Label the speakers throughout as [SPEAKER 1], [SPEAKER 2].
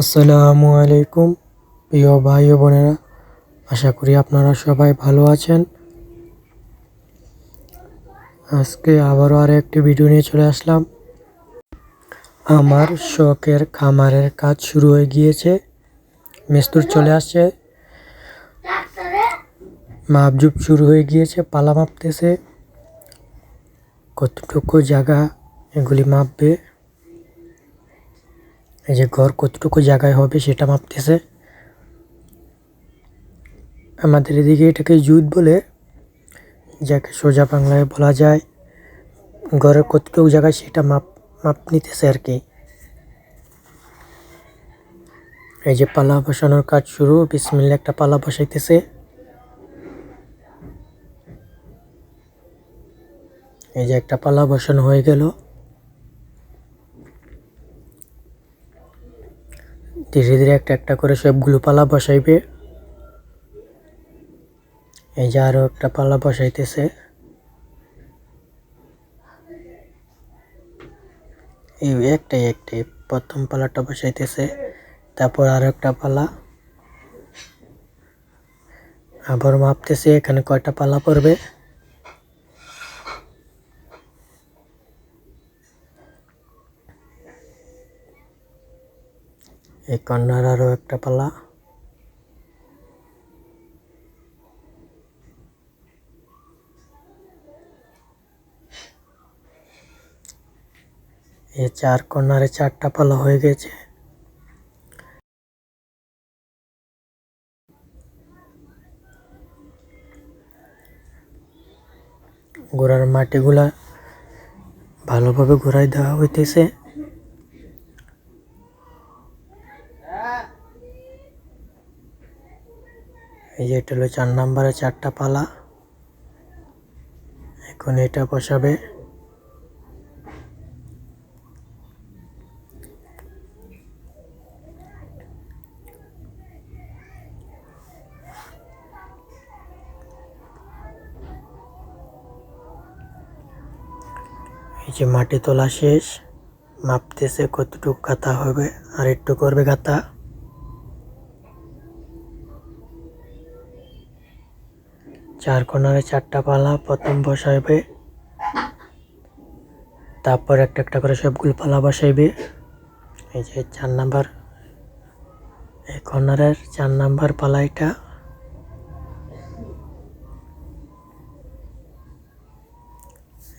[SPEAKER 1] আসসালামু আলাইকুম, প্রিয় ভাই ও বোনেরা। আশা করি আপনারা সবাই ভালো আছেন। আজকে আবারও আর একটি ভিডিও নিয়ে চলে আসলাম। আমার শখের খামারের কাজ শুরু হয়ে গিয়েছে। মেস্তুর চলে আসছে। মাপজুপ শুরু হয়ে গিয়েছে, পালা মাপতেছে। কতটুকু জায়গা এগুলি মাপবে? এই যে ঘর কতটুকু জায়গায় হবে সেটা মাপতেছে আমাদের এদিকে এটাকে জুত বলে, যাকে সোজা বাংলায় বলা যায়, ঘরের কতটুকু জায়গায় সেটা মাপ মাপ নিতেছে আর কি। এই যে পালা বসানোর কাজ শুরু বিসমিল্লা একটা পালা বসাইতেছে। এই যে একটা পালা বসানো হয়ে গেল। ধীরে ধীরে একটা একটা করে সবগুলো পালা বসাইবে। এই যে আরও একটা পালা বসাইতেছে। এই একটাই একটাই, প্রথম পালাটা বসাইতেছে, তারপর আরও একটা পালা। আবার মাপতেছে, এখানে কয়টা পালা পড়বে? এই কর্নার আরও একটা পালা। এই চার কর্নারে চারটা পালা হয়ে গেছে। গোড়ার মাটিগুলা ভালোভাবে ঘুরাই দেওয়া হইতেছে। এই যে এটা হলো চার নাম্বারে চারটা পালা। এখন এটা বসাবে। এই যে মাটি তোলা শেষ। মাপতেছে কতটুকু গাঁথা হবে, আর একটু করবে গাঁথা। চার কোনারে চারটা পালা, প্রথম বসাইবে। তারপর একটা একটা করে সবগুলো পালা বসাইবে। এই যে চার নাম্বার, এই কর্নারের চার নাম্বার পালা এটা।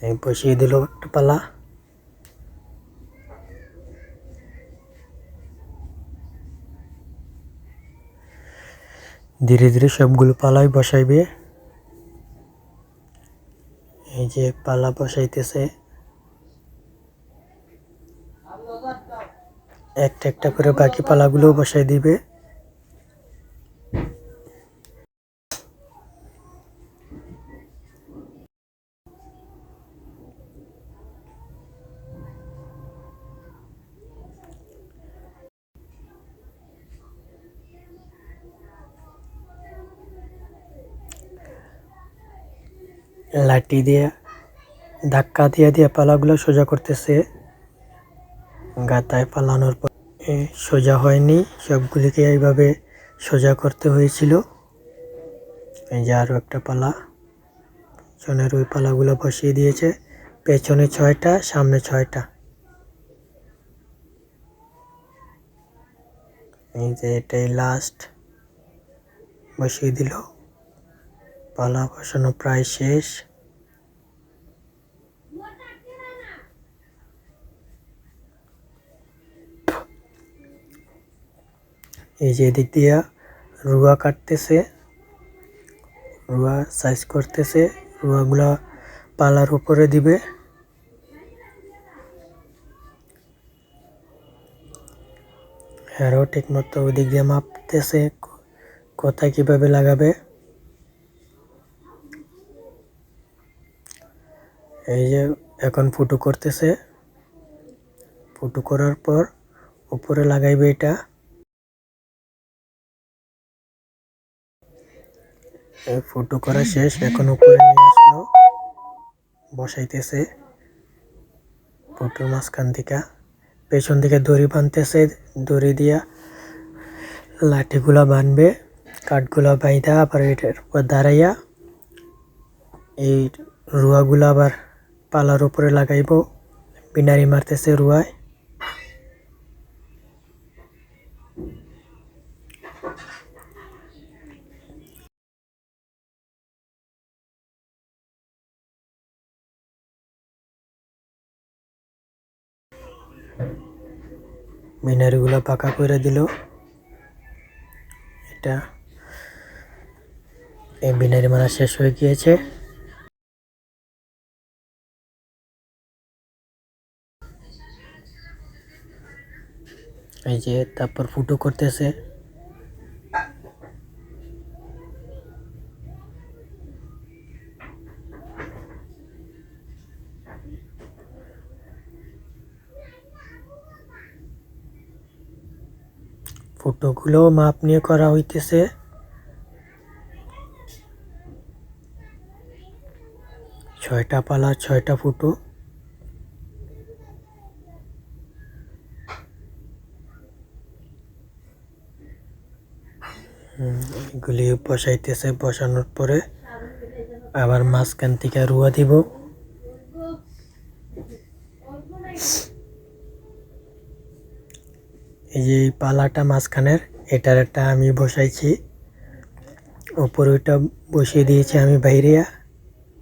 [SPEAKER 1] এই বসিয়ে দিল একটা পালা। ধীরে ধীরে সবগুলো পালাই বসাইবে। যে পালা বসাইতেছে। একটা একটা করে বাকি পালাগুলো বসাই দিবে। লাঠি দিয়ে ধাক্কা দিয়ে দিয়ে পালাগুলো সোজা করতেছে। গাতায় পালানোর পর সোজা হয়নি, সবগুলিকে এইভাবে সোজা করতে হয়েছিল। এই যে আরও একটা পালা। পেছনের ওই পালাগুলো বসিয়ে দিয়েছে। পেছনে ছয়টা, সামনে ছয়টা। এই যে এটাই লাস্ট বসিয়ে দিল। পালা বসানো প্রায় শেষ। এই যে এদিক দিয়া রুয়া কাটতেছে, রুয়া সাইজ করতেছে, রুয়াগুলা পালার উপরে দিবে। আরও ঠিক মতো ওদিক দিয়ে মাপতেছে কোথায় কীভাবে লাগাবে। এই যে এখন ফুটো করতেছে, ফুটো করার পর উপরে লাগাইবে এটা। ফুটো করা শেষ, এখন উপরে নিয়ে আসলো। বসাইতেছে ফুটোর মাঝখান থেকে পেছন দিকে দড়ি বানতেছে দড়ি দিয়া লাঠিগুলা বানবে কাঠগুলা বাইদা আবার এটার উপর দাঁড়াইয়া এই রুয়াগুলা আবার পালার উপরে লাগাইব। বিনারি মারতেছে রুয়ায়। মিনারিগুলো পাকা করে দিল। এটা এই মিনারি মারা শেষ হয়ে গিয়েছে। এই যে তারপর ফুটো করতেছে। ফুটোগুলো মাপ নিয়ে করা হইতেছে। ছয়টা পালা, ছয়টা ফুটো। এগুলি বসাইতেছে, বসানোর পরে আবার মাঝখান থেকে রুয়া দিব। এই যে পালাটা মাঝখানের, এটার একটা আমি বসাইছি। উপরে ওইটা বসিয়ে দিয়েছি আমি বাইরে।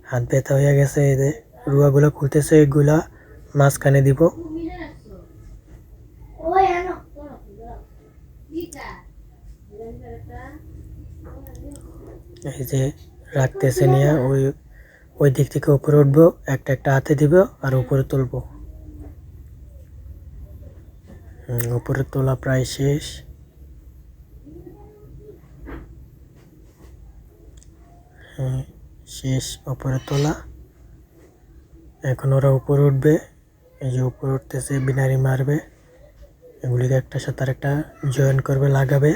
[SPEAKER 1] হাত ব্যথা হয়ে গেছে এদের রুয়াগুলো খুলতেছে, এগুলা মাঝখানে দিব। এই যে রাখতেছে নিয়ে ওই ওই দিক থেকে উপরে উঠবো, একটা একটা হাতে দিব আর উপরে তুলবো। উপরে তোলা প্রায় শেষ। হ্যাঁ শেষ উপরে তোলা। এখন ওরা উপরে উঠবে। এই যে উপরে উঠতেছে বিনারি মারবে। এগুলিকে একটা সাথে একটা জয়েন করবে, লাগাবে।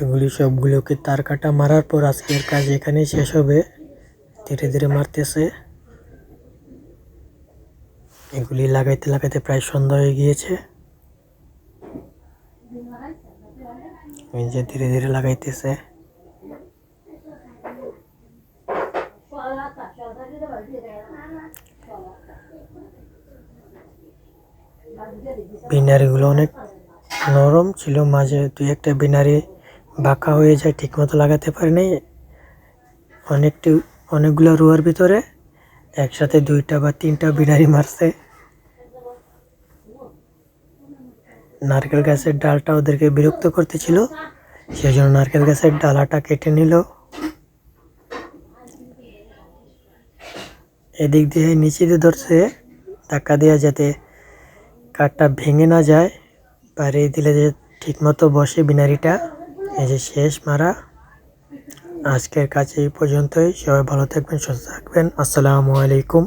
[SPEAKER 1] এগুলি সবগুলোকে তার কাটা মারার পর আজকের কাজ এখানেই শেষ হবে। ধীরে ধীরে মারতেছে। এগুলি লাগাইতে লাগাইতে প্রায় সন্ধ্যা হয়ে গিয়েছে। ধীরে ধীরে লাগাইতেছে। বিনারিগুলো অনেক নরম ছিল, মাঝে দুই একটা বিনারি বাঁকা হয়ে যায়, ঠিকমতো লাগাতে পারিনি অনেকটি, অনেকগুলো রুয়ার ভিতরে একসাথে দুইটা বা তিনটা বিনারি মারছে। নারকেল গাছের ডালটা ওদেরকে বিরক্ত করতেছিল সেই জন্য নারকেল গাছের ডালাটা কেটে নিল। এদিক দিয়ে নিচে দিয়ে ধরছে, ধাক্কা দেওয়া যাতে কাঠটা ভেঙে না যায় বাড়িয়ে দিলে যে ঠিকমতো বসে বিনারিটা এই যে শেষ মারা। আজকের কাছে এই পর্যন্তই। সবাই ভালো থাকবেন, সুস্থ থাকবেন। আসসালামু আলাইকুম।